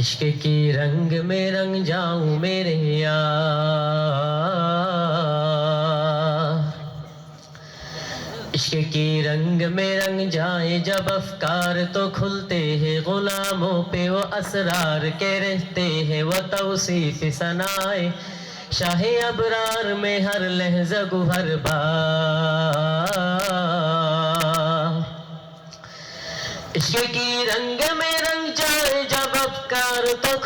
عشق کی رنگ میں رنگ جاؤں میرے یار عشق کی رنگ میں رنگ جائے جب افکار تو کھلتے ہیں غلاموں پہ، وہ اسرار کے رہتے ہیں، وہ توصیف سنائے شاہ ابرار میں ہر لہجہ گوھر بار عشق کی رنگ میں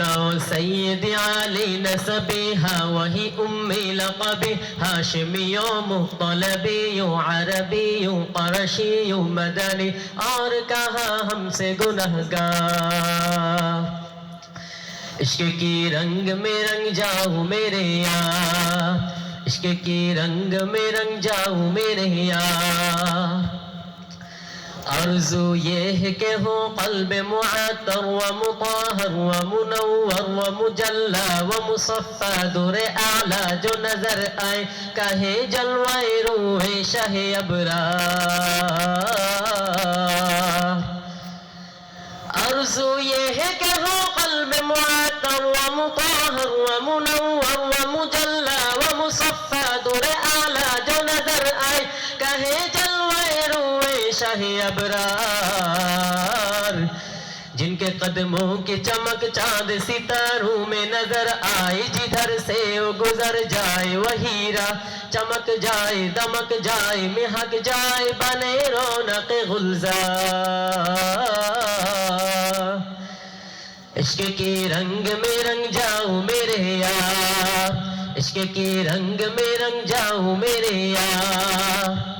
مولاه سيد علي نسبها وهي أمي لقبي هاشمي مطلبي عربي قرشي مدني اور کہا ہم سے گنہگار عشق کی رنگ میں رنگ جاؤ میرے یار عشق کی رنگ میں رنگ جاؤ میرے آرزو یہ ہے کہ ہو قلب معطر و مطاہر و منور و مجلہ و مصفہ دور اعلیٰ جو نظر آئے کہے جلوائے روح شہ ابرار آرزو یہ ہے کہ ہو قلب معطر و مطاہر شاہ ابرار۔ جن کے قدموں کی چمک چاند ستاروں میں نظر آئے، جدھر سے وہ گزر جائے وہی راہ چمک جائے، دمک جائے مہک جائے، بنے رونق گلزار۔ عشق کی رنگ میں رنگ جاؤں میرے یار۔ عشق کی رنگ میں رنگ جاؤں میرے یار۔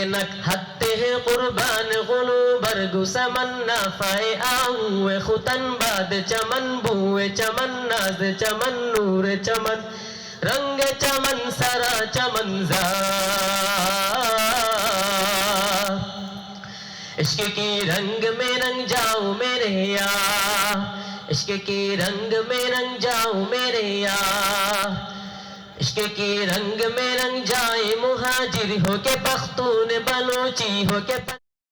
کے ہتے ہیں قربان غلو برگو سمن فائے آؤے ختن باد چمن، بوئے چمن، ناز چمن، نور چمن، رنگ چمن، سرا چمن زار عشق کی رنگ میں رنگ جاؤں میرے یار عشق کی رنگ میں رنگ جاؤں میرے یار عشق کی رنگ میں رنگ جائے مہاجر ہو کے پختون بلوچی ہو کے